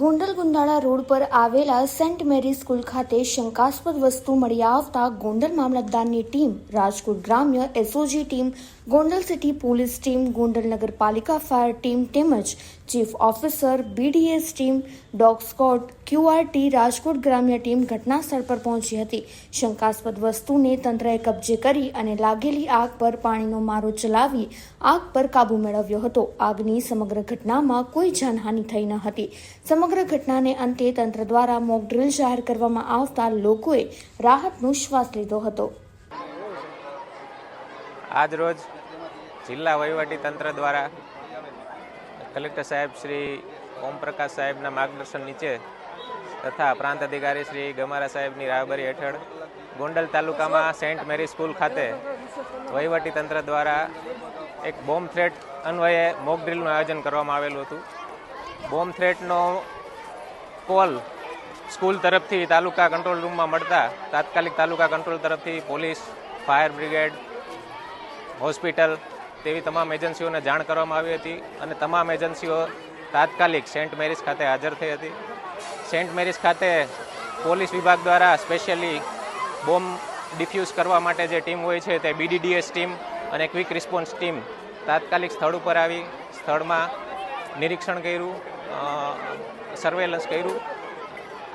Gondal Gundala road પર આવેલા Saint Mary school ખાતે શંકાસ્પદ વસ્તુ મળી આવતા ગોંડલ મામલતદારની ટીમ, રાજકોટ ગ્રામ્ય SOG team, Gondal city police team, Gondal નગરપાલિકા ફાયર ટીમ તેમજ chief officer BDS team dog squad QRT Rajkot ગ્રામ્ય ટીમ ઘટના સ્થળ પર પહોંચી હતી. શંકાસ્પદ વસ્તુને તંત્રએ કબજે કરી અને લાગેલી આગ પર પાણીનો મારો ચલાવી આગ પર કાબુ મેળવ્યો હતો. આગની સમગ્ર ઘટનામાં કોઈ જાનહાનિ થઈ ન હતી. સમગ્ર ઘટનાને અંતે તંત્ર દ્વારા મોક ડ્રીલ જાહેર કરવામાં આવતા લોકોએ રાહતનો શ્વાસ લીધો હતો. આજ રોજ જિલ્લા વહીવટી તંત્ર દ્વારા કલેક્ટર સાહેબ શ્રી ઓમપ્રકાશ સાહેબના માર્ગદર્શન નીચે તથા પ્રાંત અધિકારી શ્રી ગમારા સાહેબની રાહબરી હેઠળ ગોંડલ તાલુકામાં સેન્ટ મેરી સ્કૂલ ખાતે વહીવટી તંત્ર દ્વારા એક બોમ્બ થ્રેટ અન્વયે મોક ડ્રીલનું આયોજન કરવામાં આવેલું હતું. બોમ્બ થ્રેટનો કોલ સ્કૂલ તરફથી તાલુકા કંટ્રોલ રૂમમાં મળતા તાત્કાલિક તાલુકા કંટ્રોલ તરફથી પોલીસ, ફાયર બ્રિગેડ, હોસ્પિટલ તેવી તમામ એજન્સીઓને જાણ કરવામાં આવી હતી અને તમામ એજન્સીઓ તાત્કાલિક સેન્ટ મેરીસ ખાતે હાજર થઈ હતી. સેન્ટ મેરીસ ખાતે પોલીસ વિભાગ દ્વારા સ્પેશિયલી બોમ્બ ડિફ્યુઝ કરવા માટે જે ટીમ હોય છે તે બીડીડીએસ ટીમ અને ક્વિક રિસ્પોન્સ ટીમ તાત્કાલિક સ્થળ ઉપર આવી, સ્થળમાં નિરીક્ષણ કર્યું સર્વેલન્સ કર્યું.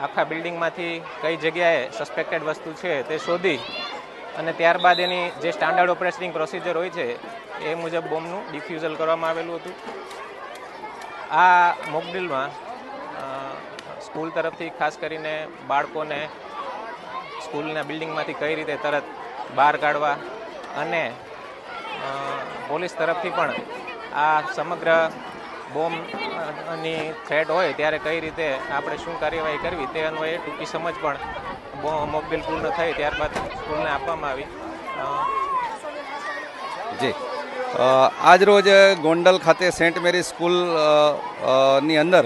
આખા બિલ્ડિંગમાંથી કઈ જગ્યાએ સસ્પેક્ટેડ વસ્તુ છે તે શોધી અને ત્યારબાદ એની જે સ્ટાન્ડર્ડ ઓપરેટિંગ પ્રોસિજર હોય છે, એ મુજબ બોમ્બનું ડિફ્યુઝલ કરવામાં આવેલું હતું. આ મોકડ્રીલમાં સ્કૂલ તરફથી ખાસ કરીને બાળકોને સ્કૂલના બિલ્ડિંગમાંથી કઈ રીતે તરત બહાર કાઢવા અને પોલીસ તરફથી પણ આ સમગ્ર બોમ્બની થ્રેટ હોય ત્યારે કઈ રીતે આપણે શું કાર્યવાહી કરવી તે અન્વયે ટૂંકી સમજ પણ મોકડ્રીલ પૂર્ણ થઈ ત્યારબાદ સ્કૂલને આપવામાં આવી. જી. આજરોજ ગોંડલ ખાતે સેન્ટ મેરી સ્કૂલની અંદર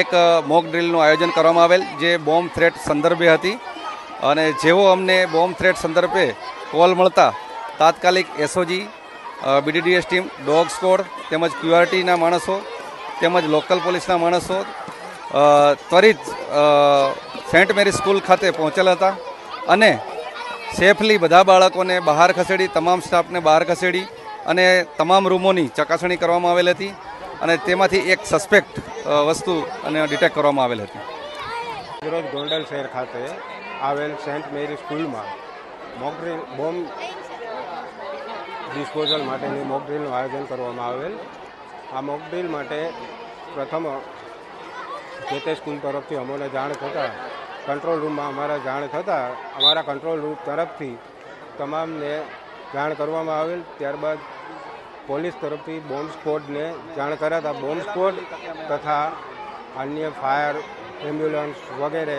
એક મોક ડ્રીલનું આયોજન કરવામાં આવેલ, જે બોમ્બ થ્રેટ સંદર્ભે હતી. અને જેવો અમને બોમ્બ થ્રેટ સંદર્ભે કોલ મળતા, તાત્કાલિક SOG BDDS team, dog squad, તેમજ ક્યુઆરટીના માણસો, તેમજ લોકલ પોલીસના માણસો ત્વરિત સેન્ટ મેરી સ્કૂલ ખાતે પહોંચેલા હતા અને સેફલી બધા બાળકોને બહાર ખસેડી, તમામ સ્ટાફને બહાર ખસેડી અને તમામ રૂમોની ચકાસણી કરવામાં આવેલ હતી અને તેમાંથી એક સસ્પેક્ટ વસ્તુ અને ડિટેક્ટ કરવામાં આવેલ હતી. રોજ ગોંડલ શહેર ખાતે આવેલ સેન્ટ મેરી સ્કૂલમાં મોકડ્રીલ બોમ્બ ડિસ્પોઝલ માટેની મોકડ્રીલનું આયોજન કરવામાં આવેલ. આ મોકડ્રીલ માટે પ્રથમ જે તે સ્કૂલ તરફથી અમોને જાણ થતાં કંટ્રોલ રૂમમાં અમારા જાણ થતાં અમારા કંટ્રોલ રૂમ તરફથી તમામને જાણ કરવામાં આવેલ. ત્યારબાદ પોલીસ તરફથી બોમ્બ સ્કોડને જાણ કરાતા બોમ્બ સ્કોડ તથા અન્ય ફાયર એમ્બ્યુલન્સ વગેરે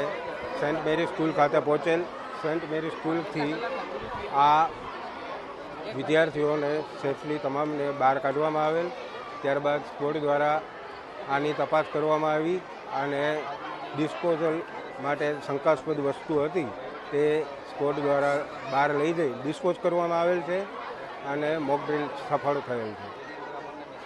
સેન્ટ મેરી સ્કૂલ ખાતે પહોંચેલ. સેન્ટ મેરી સ્કૂલથી આ વિદ્યાર્થીઓને સેફલી તમામને બહાર કાઢવામાં આવેલ. ત્યારબાદ સ્કોડ દ્વારા આની તપાસ કરવામાં આવી અને ડિસ્પોઝલ માટે શંકાસ્પદ વસ્તુ હતી. તે સ્કોડ દ્વારા બહાર લઈ જઈ. ડિસ્પોઝ કરવામાં આવેલ છે અને મોક ડ્રીલ સફળ થયેલ છે.